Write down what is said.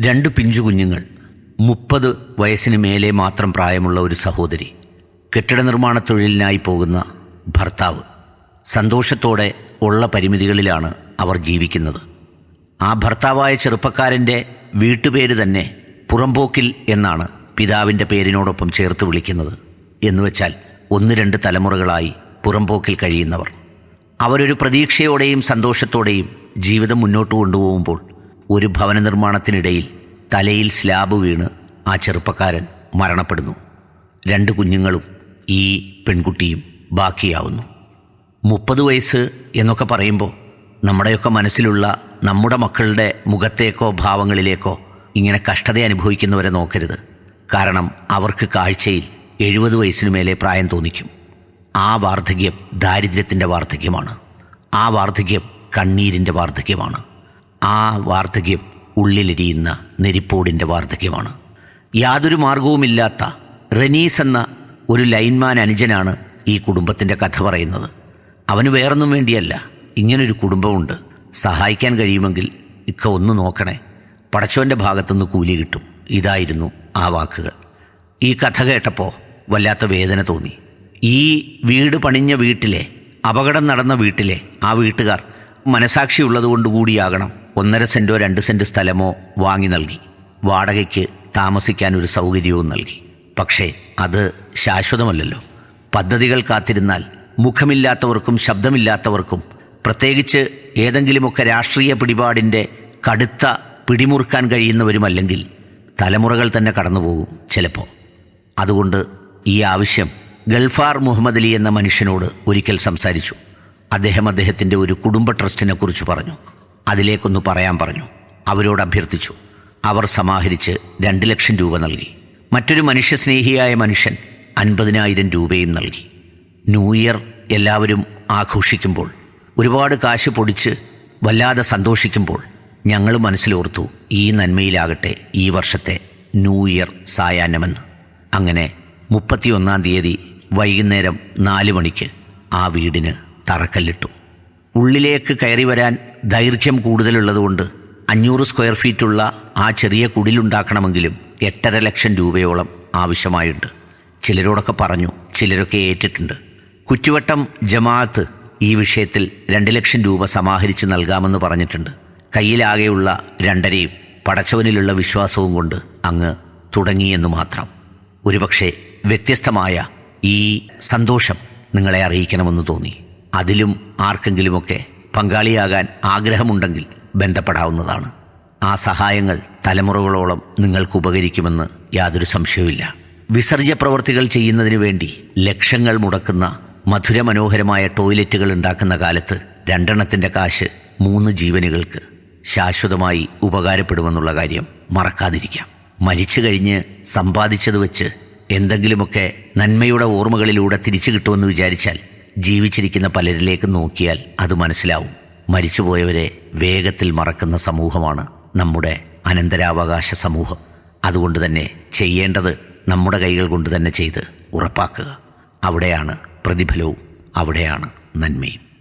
രണ്ട് പിഞ്ചു കുഞ്ഞുങ്ങൾ മുപ്പത് വയസ്സിന് മേലെ മാത്രം പ്രായമുള്ള ഒരു സഹോദരി കെട്ടിട നിർമ്മാണ തൊഴിലിനായി പോകുന്ന ഭർത്താവ്. സന്തോഷത്തോടെ ഉള്ള പരിമിതികളിലാണ് അവർ ജീവിക്കുന്നത്. ആ ഭർത്താവായ ചെറുപ്പക്കാരന്റെ വീട്ടുപേര് തന്നെ പുറംപോക്കിൽ എന്നാണ് പിതാവിന്റെ പേരിനോടൊപ്പം ചേർത്ത് വിളിക്കുന്നത് എന്നുവെച്ചാൽ ഒന്ന് രണ്ട് തലമുറകളായി പുറംപോക്കിൽ കഴിയുന്നവർ. അവരൊരു പ്രതീക്ഷയോടെയും സന്തോഷത്തോടെയും ജീവിതം മുന്നോട്ട് കൊണ്ടുപോകുമ്പോൾ ഒരു ഭവന നിർമ്മാണത്തിനിടയിൽ തലയിൽ സ്ലാബ് വീണ് ആ ചെറുപ്പക്കാരൻ മരണപ്പെടുന്നു. രണ്ട് കുഞ്ഞുങ്ങളും ഈ പെൺകുട്ടിയും ബാക്കിയാവുന്നു. മുപ്പത് വയസ്സ് എന്നൊക്കെ പറയുമ്പോൾ നമ്മുടെയൊക്കെ മനസ്സിലുള്ള നമ്മുടെ മക്കളുടെ മുഖത്തേക്കോ ഭാവങ്ങളിലേക്കോ ഇങ്ങനെ കഷ്ടത അനുഭവിക്കുന്നവരെ നോക്കരുത്. കാരണം അവർക്ക് കാഴ്ചയിൽ എഴുപത് വയസ്സിനു മേലെ പ്രായം തോന്നിക്കും. ആ വാർദ്ധക്യം ദാരിദ്ര്യത്തിന്റെ വാർദ്ധക്യമാണ്. ആ വാർദ്ധക്യം കണ്ണീരിന്റെ വാർദ്ധക്യമാണ്. ആ വാർദ്ധക്യം ഉള്ളിലിരിയുന്ന നെരിപ്പോടിന്റെ വാർദ്ധക്യമാണ്. യാതൊരു മാർഗവുമില്ലാത്ത റനീസ് എന്ന ഒരു ലൈൻമാൻ അനുജനാണ് ഈ കുടുംബത്തിന്റെ കഥ പറയുന്നത്. അവന് വേറൊന്നും വേണ്ടിയല്ല ഇങ്ങനൊരു കുടുംബമുണ്ട്. സഹായിക്കാൻ കഴിയുമെങ്കിൽ ഇക്ക ഒന്ന് നോക്കണേ. പടച്ചവന്റെ ഭാഗത്തുനിന്ന് കൂലി കിട്ടും. ഇതായിരുന്നു ആ വാക്കുകൾ. ഈ കഥ കേട്ടപ്പോൾ വല്ലാത്ത വേദന തോന്നി. ഈ വീട് പണിഞ്ഞ വീട്ടിലെ അപകടം നടന്ന വീട്ടിലെ ആ വീട്ടുകാർ മനസാക്ഷിയുള്ളത് കൂടിയാകണം ഒന്നര സെന്റോ രണ്ട് സെന്റ് സ്ഥലമോ വാങ്ങി നൽകി. വാടകയ്ക്ക് താമസിക്കാൻ ഒരു സൗകര്യവും നൽകി. പക്ഷേ അത് ശാശ്വതമല്ലല്ലോ. പദ്ധതികൾ കാത്തിരുന്നാൽ മുഖമില്ലാത്തവർക്കും ശബ്ദമില്ലാത്തവർക്കും പ്രത്യേകിച്ച് ഏതെങ്കിലുമൊക്കെ രാഷ്ട്രീയ പിടിപാടിന്റെ കടുത്ത പിടിമുറുക്കാൻ കഴിയുന്നവരുമല്ലെങ്കിൽ തലമുറകൾ തന്നെ കടന്നുപോകും ചിലപ്പോൾ അതുകൊണ്ട് ഈ ആവശ്യം ഗൾഫാർ മുഹമ്മദ് അലി എന്ന മനുഷ്യനോട് ഒരിക്കൽ സംസാരിച്ചു. അദ്ദേഹം അദ്ദേഹത്തിന്റെ ഒരു കുടുംബ ട്രസ്റ്റിനെ കുറിച്ച് പറഞ്ഞു. അതിലേക്കൊന്ന് പറയാൻ പറഞ്ഞു. അവരോട് അഭ്യർത്ഥിച്ചു. അവർ സമാഹരിച്ച് രണ്ട് ലക്ഷം രൂപ നൽകി. മറ്റൊരു മനുഷ്യസ്നേഹിയായ മനുഷ്യൻ അൻപതിനായിരം രൂപയും നൽകി. ന്യൂ ഇയർ എല്ലാവരും ആഘോഷിക്കുമ്പോൾ ഒരുപാട് കാശ് പൊടിച്ച് വല്ലാതെ സന്തോഷിക്കുമ്പോൾ ഞങ്ങൾ മനസ്സിലോർത്തു ഈ നന്മയിലാകട്ടെ ഈ വർഷത്തെ ന്യൂ ഇയർ സായാഹ്നമെന്ന്. അങ്ങനെ മുപ്പത്തിയൊന്നാം തീയതി വൈകുന്നേരം നാല് മണിക്ക് ആ വീടിന് തറക്കല്ലിട്ടു. ഉള്ളിലേക്ക് കയറി വരാൻ ദൈർഘ്യം കൂടുതലുള്ളതുകൊണ്ട് അഞ്ഞൂറ് സ്ക്വയർ ഫീറ്റുള്ള ആ ചെറിയ കുടിലുണ്ടാക്കണമെങ്കിലും എട്ടര ലക്ഷം രൂപയോളം ആവശ്യമായുണ്ട്. ചിലരോടൊക്കെ പറഞ്ഞു ചിലരൊക്കെ ഏറ്റിട്ടുണ്ട്. കുറ്റുവട്ടം ജമാഅത്ത് ഈ വിഷയത്തിൽ രണ്ട് ലക്ഷം രൂപ സമാഹരിച്ച് നൽകാമെന്ന് പറഞ്ഞിട്ടുണ്ട്. കയ്യിലാകെയുള്ള രണ്ടരയും പടച്ചവനിലുള്ള വിശ്വാസവും കൊണ്ട് അങ്ങ് തുടങ്ങിയെന്ന് മാത്രം. ഒരുപക്ഷെ വ്യത്യസ്തമായ ഈ സന്തോഷം നിങ്ങളെ അറിയിക്കണമെന്ന് തോന്നി. അതിലും ആർക്കെങ്കിലുമൊക്കെ പങ്കാളിയാകാൻ ആഗ്രഹമുണ്ടെങ്കിൽ ബന്ധപ്പെടാവുന്നതാണ്. ആ സഹായങ്ങൾ തലമുറകളോളം നിങ്ങൾക്ക് ഉപകരിക്കുമെന്ന് യാതൊരു സംശയവുമില്ല. വിസർജ്യ പ്രവർത്തികൾ ചെയ്യുന്നതിന് വേണ്ടി ലക്ഷങ്ങൾ മുടക്കുന്ന മധുരമനോഹരമായ ടോയ്ലറ്റുകൾ ഉണ്ടാക്കുന്ന കാലത്ത് രണ്ടെണ്ണത്തിന്റെ കാശ് മൂന്ന് ജീവനുകൾക്ക് ശാശ്വതമായി ഉപകാരപ്പെടുമെന്നുള്ള കാര്യം മറക്കാതിരിക്കാം. മരിച്ചു കഴിഞ്ഞ് സമ്പാദിച്ചത് വെച്ച് എന്തെങ്കിലുമൊക്കെ നന്മയുടെ ഓർമ്മകളിലൂടെ തിരിച്ചു കിട്ടുമെന്ന് വിചാരിച്ചാൽ ജീവിച്ചിരിക്കുന്ന പലരിലേക്ക് നോക്കിയാൽ അത് മനസ്സിലാവും. മരിച്ചുപോയവരെ വേഗത്തിൽ മറക്കുന്ന സമൂഹമാണ് നമ്മുടെ അനന്തരാവകാശ സമൂഹം. അതുകൊണ്ട് തന്നെ ചെയ്യേണ്ടത് നമ്മുടെ കൈകൾ കൊണ്ട് തന്നെ ചെയ്ത് ഉറപ്പാക്കുക. അവിടെയാണ് പ്രതിഫലവും അവിടെയാണ് നന്മയും.